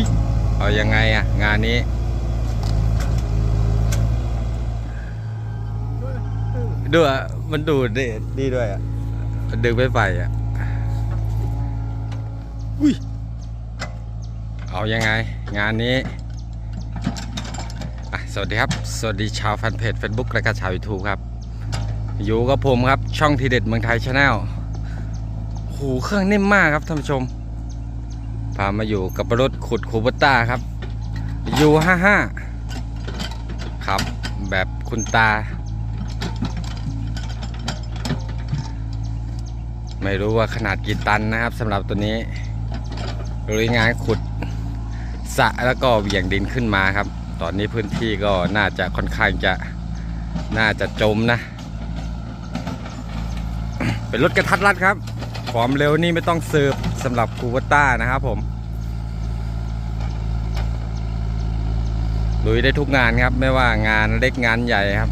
วิเอายังไงอะงานนี้ดูอะมันดูดดิดีด้วยอะดึงไปไฟอะอุ้ยเอายังไง งานนี้อะสวัสดีครับ สวัสดีชาวแฟนเพจ Facebook และก็ชาวยูทูบครับ อยู่กับผมครับช่องทีเด็ดเมืองไทยชาแนลหูเครื่องนิ่มมากครับท่านผู้ชมพามาอยู่กับรถขุดคูบต้าครับยูห้าห้าครับแบบคุณตา ไม่รู้ว่าขนาดกี่ตันนะครับสำหรับตัวนี้ลุยงานขุดสะแล้วก็เหวี่ยงดินขึ้นมาครับ ตอนนี้พื้นที่ก็น่าจะค่อนข้างจะน่าจะจมนะ เป็นรถกระทัดรัดครับความเร็วนี่ไม่ต้องสืบสำหรับคูเวต้านะครับผม ลุยได้ทุกงานครับ ไม่ว่างานเล็กงานใหญ่ครับ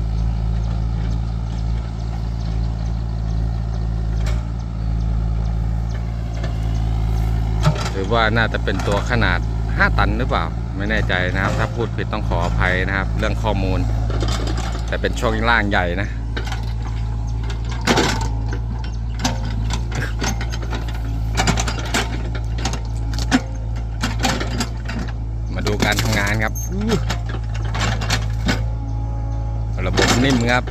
ถือว่าน่าจะเป็นตัวขนาด 5 ตันหรือเปล่า ไม่แน่ใจนะครับ ถ้าพูดผิดต้องขออภัยนะครับ เรื่องข้อมูล แต่เป็นช่วงล่างใหญ่นะมาดูการทำงานครับ ระบบนิ่มครับ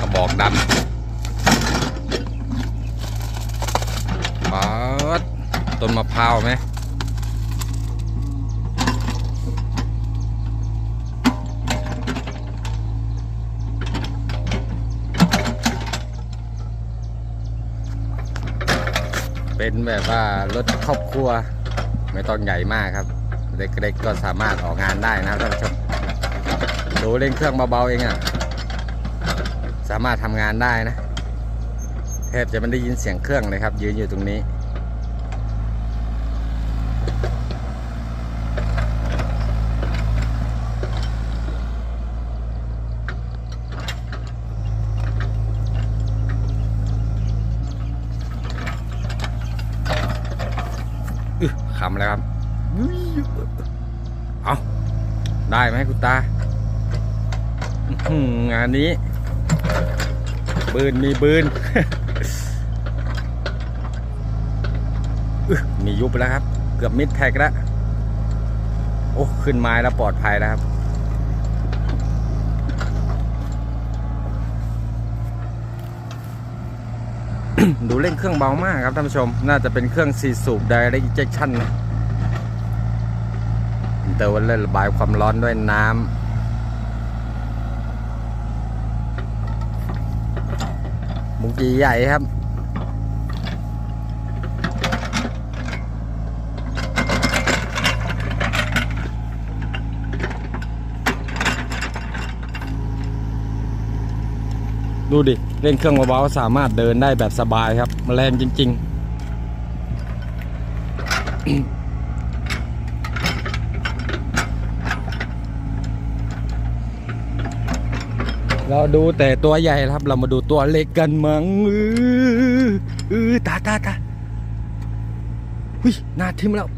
กระบอกดำป๊าดต้นมะพร้าวไหมเป็นแบบว่ารถครอบครัว ไม่ต้องใหญ่มากครับ เล็กๆก็สามารถออกงานได้นะท่านผู้ชม ดูเร่งเครื่องเบาๆเองอะ่ะ สามารถทำงานได้นะแทบจะไม่ได้ยินเสียงเครื่องเลยครับ ยืนอยู่ตรงนี้ อึขำแล้วครับ เอาได้ไหมคุณตา งานนี้บืนมีบืนมียุบแล้วครับ เกือบมิดแท็กแล้ว โอ้ขึ้นไม้แล้วปลอดภัยแล้วครับ ดูเร่งเครื่องเบามากครับท่านผู้ชม น่าจะเป็นเครื่อง4สูบ direct injection นะแต่ว่าเล่นระบายความร้อนด้วยน้ำ มุกีใหญ่ครับ ดูดิ เล่นเครื่องเบาๆสามารถเดินได้แบบสบายครับแรงจริง ๆ เราดูแต่ตัวใหญ่ครับ เรามาดูตัวเล็กกันมั้งออเออตาตาตาหุยหน้าทิมแล้ว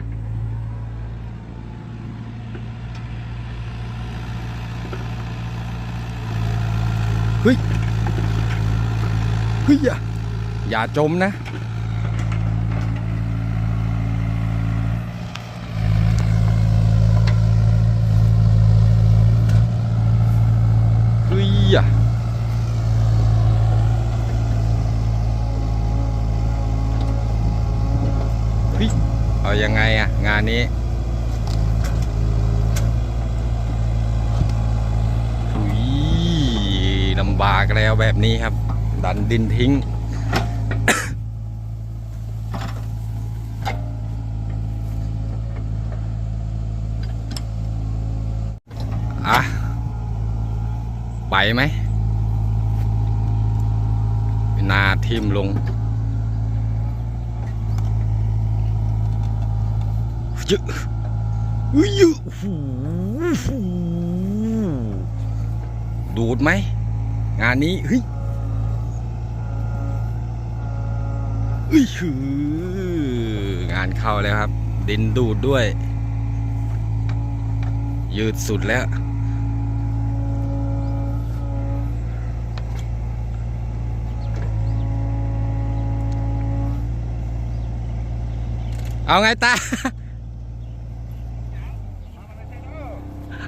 เฮ้ยเฮ้ยอย่าอย่าจมนะ ยอย่าเฮ้ยเอายังไงอะงานนี้อุ้ยลำบากแล้วแบบนี้ครับ ดันดินทิ้ง อะ ไปไหมนาทิมลงเยอะอุ้ยเยอะดูดไหม งานนี้เฮ้ยเฮ้ยหืองานเข้าแล้วครับ ดินดูดด้วย ยืดสุดแล้ว เอาไงตา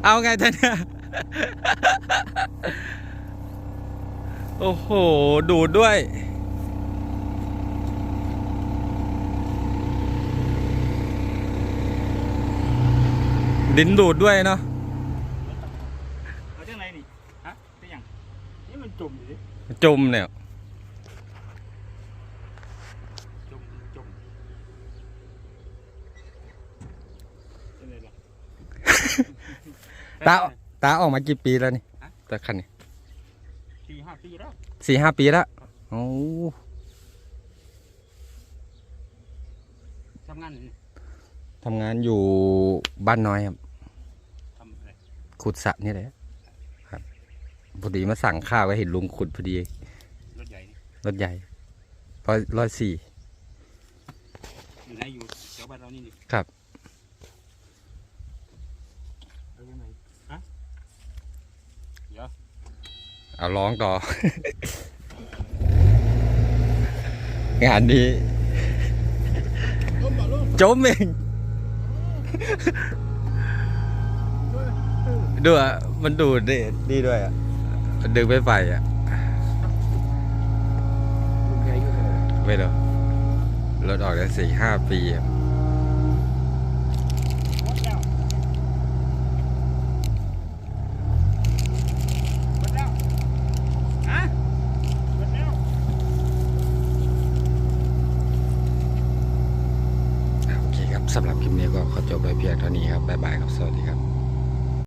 เอาไงท่านเนี่ยโอ้โห ดูดด้วย ดินดูดด้วยเนาะเอาจังไรนี่ ฮะเป็นหยังนี่มันจมอยู่ดิจมเนี่ย จม จมจังไรล่ะ ตาตาออกมากี่ปีแล้วนี่ฮะตาคันนี้สี่ห้าปีแล้วสี่ห้าปีแล้วโอ้ทำงานนี่ทำงานอยู่บ้านน้อยครับทำอะไรขุดสระนี่แหละครับพอดีมาสั่งข้าวก็เห็นลุงขุดพอดีรถใหญ่นี่รถใหญ่ร้อยร้อยสี่อยู่ไหนอยู่แถวบ้านเรานี่นี่ครับ เอาจังไรฮะเดี๋ยว เอาร้องต่อ งานนี้ล้มบ่ล้มจมเองดูอะมันดูดดิดีด้วยอะมันดึงไม่ไปอะลุงใหญ่อยู่เลยไม่หรอกรถออกได้สี่ห้าปีอะ หมดแล้วหมดแล้วฮะหมดแล้ว โอเคครับ สำหรับคลิปนี้ก็ขอจบไว้เพียงเท่านี้ครับบ๊ายบายครับ สวัสดีครับ